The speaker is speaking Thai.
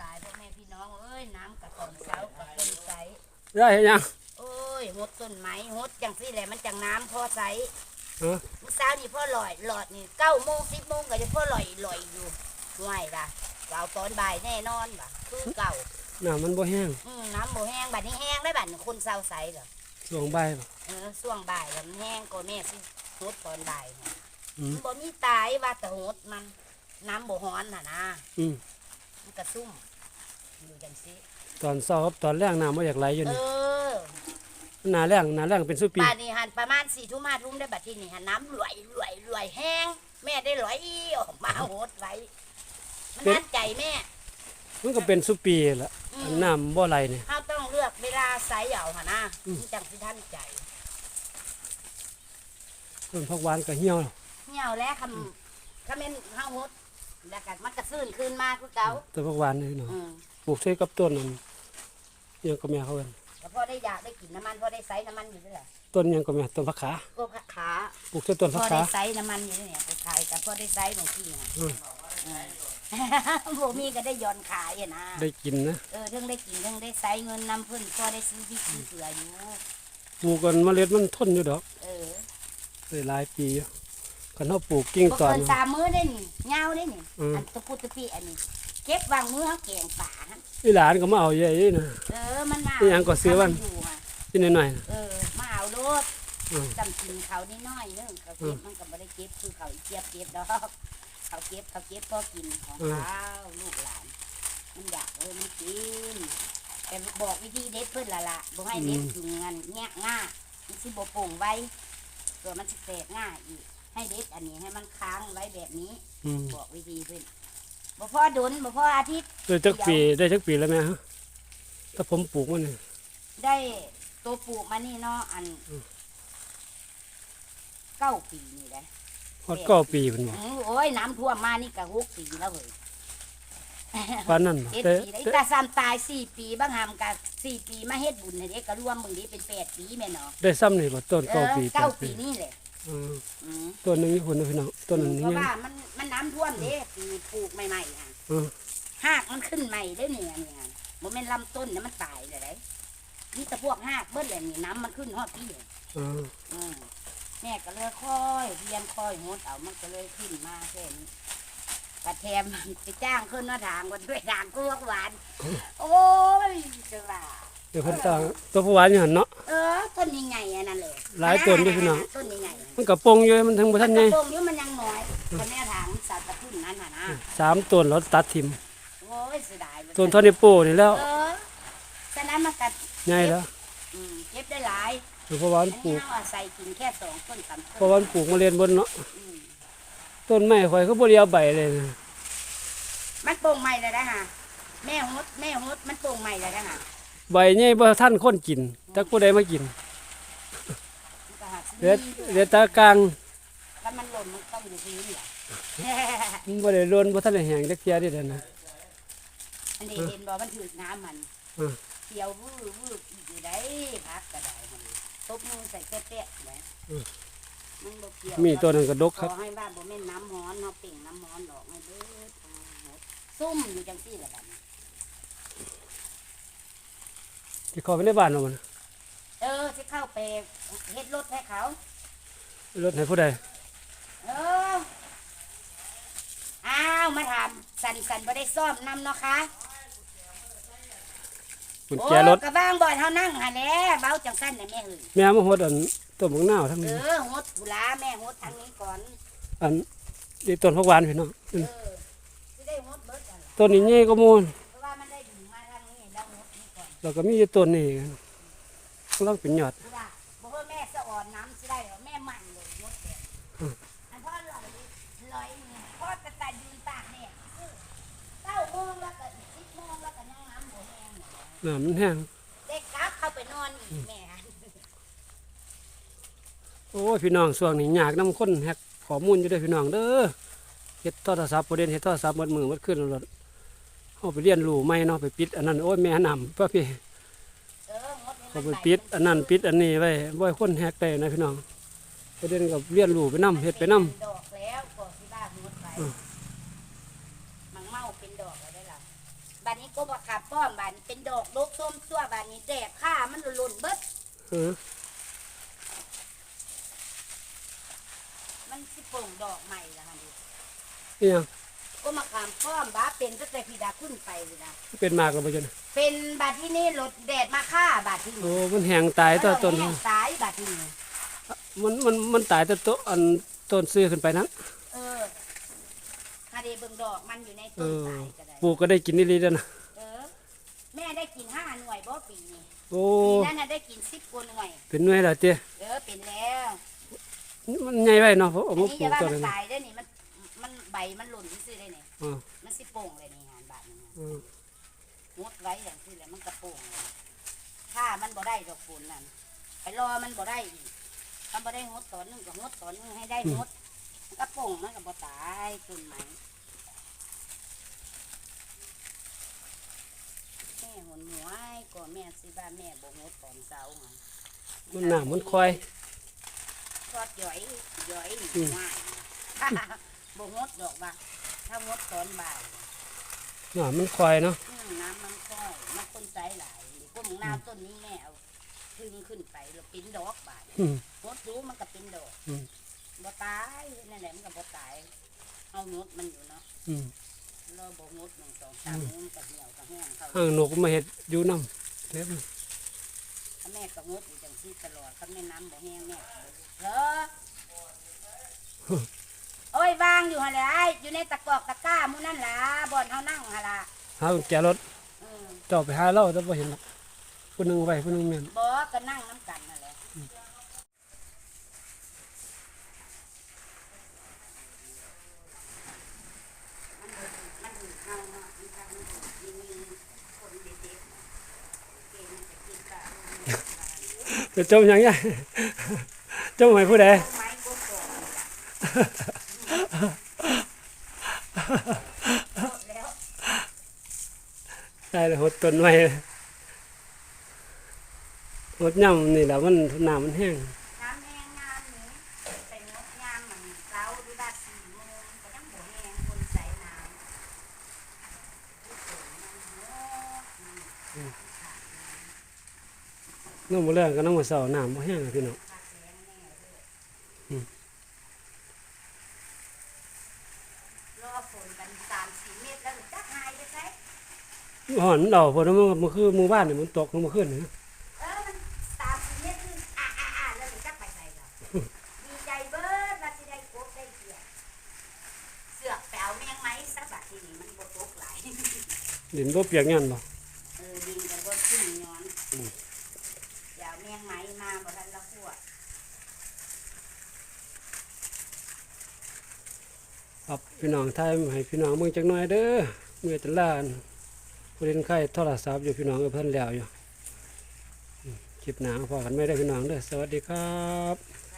หลายพ่อแม่พี่น้องเอ้ยน้ำกับตอนเช้ากับต้นไสได้เห็นยังโอ้ยหดต้นไม้หดจังซี่แหละมันจังน้ำพอใสเออเมื่อเช้านี่พ่อลอยหลอดนี่เก้าโมงสิบโมงก็จะพ่อลอยลอยอยู่ห่วยล่ะเราตอนบ่ายแน่นอนว่ะคือเก่าน้ำมันบ่แห้งอืมน้ำบ่แห้งบัดนี้แห้งได้บัดนี้คนเศร้าใสเหรอช่วงใบายบ่เออช่วงบ่ายแล้วมันแห้งก็แม่สิหดตอนบ่ายเนี่ยอืมมันบ่มีตายว่าแต่หดมันน้ำบ่ฮ้อนน่ะนะอืมมันกระซุ่ม อยู่จังซี่ตอนเช้าครับตอนแรกน้ำบ่อยากไหลอยู่เอนี่อหนาแรงหนาแรงเป็นสุปีป่านนี้หันประมาณสี่ทุ่มห้าทุ่มได้บัดที่นี่หันน้ำรวยรวยรวยแห้งแม่ได้รอยออกมาโหดไว้มันนัดใจแม่ มันก็เป็นสุปีละอือัมนน้ำบ่ไหลนี่เขาต้องเลือกเวลาใส่เอาหะนะอืมมันจังสิท่านใจต้นผักหวานก็เหี่ยวแล้วเหี่ยวแล้วคำคำเป็นเฮาโหดแล้วก็มันกระซื่นขึ้นมาคือเก่าต้นผักหวานนี่เนาะอืม ปลูกใช้กับต้นนั้นอิหยังก็แม่เขาเอิ้นแต่พอได้อยากได้กินน้ำมันพอได้ใส่น้ำมันอยู่ด้วยแหละต้นอิหยังก็แม่ต้นผักขาก็ผักขาปลูกใช้ต้นพผักอขาได้ใส่น้ำมันอยู่ด้วยเนี่ยไปขายแต่พอได้ใส่บางทีน่ะอืมเออบ่มีก็ได้ย้อนขายอะนะได้กินนะเออเรื่องได้กินเรื่องได้ใส่เงินนำเพิ่นก็ได้ซื้อพริกซื้อเกลืออยู่ปลูกกันเมล็ดมันทนอยู่ดอกเออได้หลายปีอยู่คันเฮาปลูกกิ่งบ่ตอนเกินสามมื้อได้นี่ยาวได้นี่อืมอันตะปุตะปีอันนี้เก็บวางมื้อเฮาแกงป่าหั่นอีหลานก็มาเอาใหญ่ๆนะ เออมันมาอีหยังก็ซื้อวันอยู่อะกินหน่อยๆนะเออมาเอาโลดอืม จำกินเขานิดหน้อยนึงเขาเก็บมันก็บ่ได้เก็บคือเขาเก็บเก็บดอกเขาเก็บเขาเก็บพอกินของเขาลูกหลาน มันอยากเออมันกินแต่บอกวิธีเด็ดเพิ่นละละบ่ให้เด็ดถึงงานแงะง่ามันสิบ่โป่งไว้ตัวมันสิแตกง่ายอีก ให้เด็ดอันนี้ให้มันค้างไว้แบบนี้อืมบอกวิธีเพิ่น บ่พอดุนบ่พออาทิตย์ได้จักปีได้จักปีแล้วแม่ฮะถ้าผมปลูกมันนี่ ได้ตัวปลูกมานี่เนาะอันอืม เก้าปีนี่แหละฮอดเก้าปีเพิ่นบ่อือโอ้ยน้ำท่วมมานี่ก็หกปีแล้วเว้ยปานนั้นบ่เจ็ดแต่ปีแล้วอีแต่ตาซามตายสี่ปีบางหามกับสี่ปีมาเฮ็ดบุญให้เด็กก็รวมมึงนี้เป็นแปดปีแม่เนาะได้ซ้ำนี่บ่ต้นเอเก้าอปีเก้าแปดปีนี่แหละอืมอืม ต้นหนึงนี่พุ่นนะพี่น้องต้นนั้นนี่เพราะยังว่ามันมันน้ำท่วมเด้ปีปลูกใหม่ๆอะอืมหากมันขึ้นใหม่เด้อเนี่ยเนี่ยบ่แม่นลำต้นนะมันตายเลยได้นี่แต่พวกหากเบิ้ลเลยนี่น้ำมันขึ้นฮอดพี่เลยอืมอืมแม่ก็เลยค่อยเรียนค่อยงดเอามันก็เลยขึ้นมาแค่นี้กระแทมไปจ้างขึ้นมาทางวันด้วยทางกลวกหวาน โอ้ยจะว่าเดี๋ยวเพิ่นตั้งตัวผักหวานอยู่หั่นเนาะ เออต้นยังไงอันนั้นเลยหลายต้นด้วยพี่น้อง ต้ นยังไงมันก็ปงอยู่มันถึงบ่ทันใหญ่กระโปรงนี้มันยังน้อยคนแม่ทางสารตะพุ่นนั้นน่ะนะสามต้นแล้วตัดทิ่มโอ้ยเสียดายต้นเท่านี้โป้นี่แล้วเออฉะนั้นมันกัดใหญ่แล้วอืมเก็บได้หลายตัวผักหวานอันปลูนี้ก เราอาศัยกินแค่สองต้นสามผัต้กนหวานปลูกมาเรียนบนเนาะอืมต้นไม้ข่อยก็บ่ได้เอาใบเลยนะมันโป่งใหม่เลยนะฮะแม่ฮดแม่ฮดมันโป่งใหม่เลยนะฮะ ใบใหญ่บ่ทันคนกินจักผู้ใดมากินมันก็หาซื้อ เหลือเหลือแตากลางถ้ามันหล่นมันต้องอยู่พื้นแหละมันบ่ได้โดนบ่ทันได้แห้งจักเที่ยเด้นั่นนะอันนี้เห็นบอกมันถือน้ำมันอืมเขียววื้อวื้ออยู่ได้พักก็ได้มันตบมือใส่เตะๆไว้มันบ่เกี่ยวมีตัวนั้นก็ดกขครัอบให้ว่าบ่แม่นน้ำฮ้อนเนาะเป่งน้ำฮ้อนออกให้เบิดเอาหมดซุ่มอยู่จังซี่แหละบัดนี้ที่เข้าไปในบ้านเนาะมันเออสิเข้าไปเฮ็ดรถให้เขา รถให้ผู้ใดเออ อ้าว มาถามสันสันบ่ได้ซ่อมนำเนาะคะกุญแจรถโอ้กระบ้างบ่อนเฮานั่งหาแหน่เบาจังซั่นน่ะแม่เอ้ยแม่มาหดอันต้นบักนาวทั้งเอนี้อหดบุลาแม่หดทางนี้ก่อน อันนี่ต้นผักหวานพี่น้องเออสิได้หดเบิดนั่นล่ะต้นนี้ใหญ่กว่าหมู่เพราะว่ามันได้ดึงมาทางนี้แล้วหดนี่ก่อน แล้วก็มีอยู่ต้นนี้ กำลังเป็นยอดบุลาบ่ว่าแม่สะอ่อนน้ำสิได้เหรอแม่มันเลยหดแบบอันพ่อลอยลอยนี่พ่อจะตายยืนตากเนี่ยเก้าโมงแล้วก็สิบโมงแล้วก็ยังน้ำบ่แห้งน้ำมันแห้งเด็กกลับเข้าไปนอนอีกแม่โอ้ยพี่น้องช่วงนี้ยากนํคนแฮกข้อมูลอยู่เด้อพี่น้องเด้อเฮ็ดโทรศัพท์บ่เด่นเฮ็ดโทรศัพท์หมดมือหมดคืนแล้วเฮาไปเรียนรู้ใหม่เนาะไปปิดอันนั้นโอ้ยแม่นำพ่อพี่เออหมดให้ เขามันไปปิดอันนั้นปิดอันนี้ไว้บ่ให้คนแฮกได้นะพี่น้องประเด็นกับเรียนรู้ไปนํเฮ็ดไปนํดอกแล้วก็สิบ้าหมดไปมังเมาเป็นดอกแล้วได้ล่ะบัดนี้ก็บ่ขับป้อมบัดนี้เป็นดอกดกส้มตัวบัดนี้แดดข้ามันหล่นเบิดเออมันสิโป่งดอกใหม่ละฮะดิอีหยัง ก็มาขามป้อมบ้าเป็นตั้งแต่พี่ดาขึ้นไปเลยนะเป็นมากแล้วบ่จังเป็นบัดที่นี่รถแดดมาฆ่าบัดที่โอ้นี่มันแห้งตายตัวต้น แห้งตายบัดที่นี่มันมันมันตายแต่ต้นอันต้นซื้อขึ้นไปนั้นเออฮาเดเบิ่งดอกมันอยู่ในเอต้นอตายก็ได้ปลูกก็ได้กินนี่ลีเด้อนะเออ แม่ได้กินห้าหน่วยบ่ปีนี้โอ้ปีนั้นน่ะได้กินสิบกว่าหน่วย เป็นหน่วยแล้วเจ้เออเป็นแล้วมันใหญ่ไว้เนาะเพราะเอาอันมานี้ปลูจะกว่าตัวมันนี้ตายได้อนี่มัน มันใบมันหล่นซื่อๆได้นี่อ่ามันสิโป่งเลยนี่งานบาดนี้อืมงดไว้อย่างที่แหละมันกระโป่งเลยถ้ามันบ่ได้ดอกฝนนั่นไปรอมันบ่ได้อีกมันบ่ได้งดตอนหนึงก็งดตอนหนึงให้ได้งดมันกระโป่งมันก็บ่ตายต้นไม้แม่หนหวยก็แม่สิว่าแม่บ่งดตอนเช้าไง มันหนามันควาย ทอดหย่อยหย่อยอืมง่าย บ่งดดอกว่าถ้างดตอนบ่ายหนามันควายเนาะอืมน้ำมันค่อยมันต้นใจหลายพวกมึงน้ำต้นนี้แม่เอาทึงขึ้นไปแล้วเป็นดอกบาดอืม งดรู้มันก็เป็นดอกอืม บ่ตายนั่นแหละมันก็บ่ตายเอางดมันอยู่เนาะอืมเราบ่งดหนึ่งสองสามมือมันก็เหี่ยวก็แห้งเข้าห้างนกมาเฮ็ดอยู่นำเล็บถ้าแม่ก็งดอยู่จังซี่ตลอดถ้าแม่น้ำบ่แห้งแม่ก็บ่เออโอ้ ยวางอยู่หั่นแหละไอ้อยู่ในตะกอกตะกร้าหมู่นั่นล่ะบ่อนเฮานั่งหั่นล่ะหากุญแจรถอืมเจ้าไปหาเราแต่บ่เห็นหรอกผู้หนึงไว้ผู้หนึงแม่นบ่ก็นั่งน้ำกันนั่นแหละมันดูเฮาเนาะมันทำมันดูมีคนเด็กๆเนาะเก่งจะกินปลาจะจมหยังไงจมให้ผู้ใดต้นไม้ก็โกงแล้ว ได้เลยหดต้นไว้หดย่ำนี่แหละมันน้ำมันแห้งน้ำแห้งงามนี้เป็นงดงามมันเช้าหรือว่าสี่โมงก็ยังบ่แห้งคนใส่น้ำที่สวนมันโหดมันน้ำมันแรงก็น้ำมันเสาน้ำมันแห้งอะพี่น้อง ขาดแรงแน่เลย อืม รอ ฝนกันสามสี่เมตรแล้วจะหายไปใช่หอนเราพอมันมันคือหมู่บ้านนี่มันตกลงมาขึ้นนะเออมันสามสี่เมตรคืออ่าอ่าอ่าแล้วมันจะไปไหนล่ะดีใจเบิดว่าจะได้กบได้เกียรเสือกไปเอาแมงไหมสักบาททีนี้มันบ่ตกหลายดินบ่เปียกงั้นบ่ เออดินกันบ่ขึ้นย้อนอย่าเอาแมงไหมมาบ่ทันละขัว ครับ พี่น้องไทยให้พี่น้องเมืองจักหน่อยเด้อเมื่อแตลานผู้เล่นไข่โทรศัพท์อยู่พี่น้องกับเพื่อนแล้วอยู่คลิปหนาพอกันไม่ได้พี่น้องเด้อสวัสดีครับ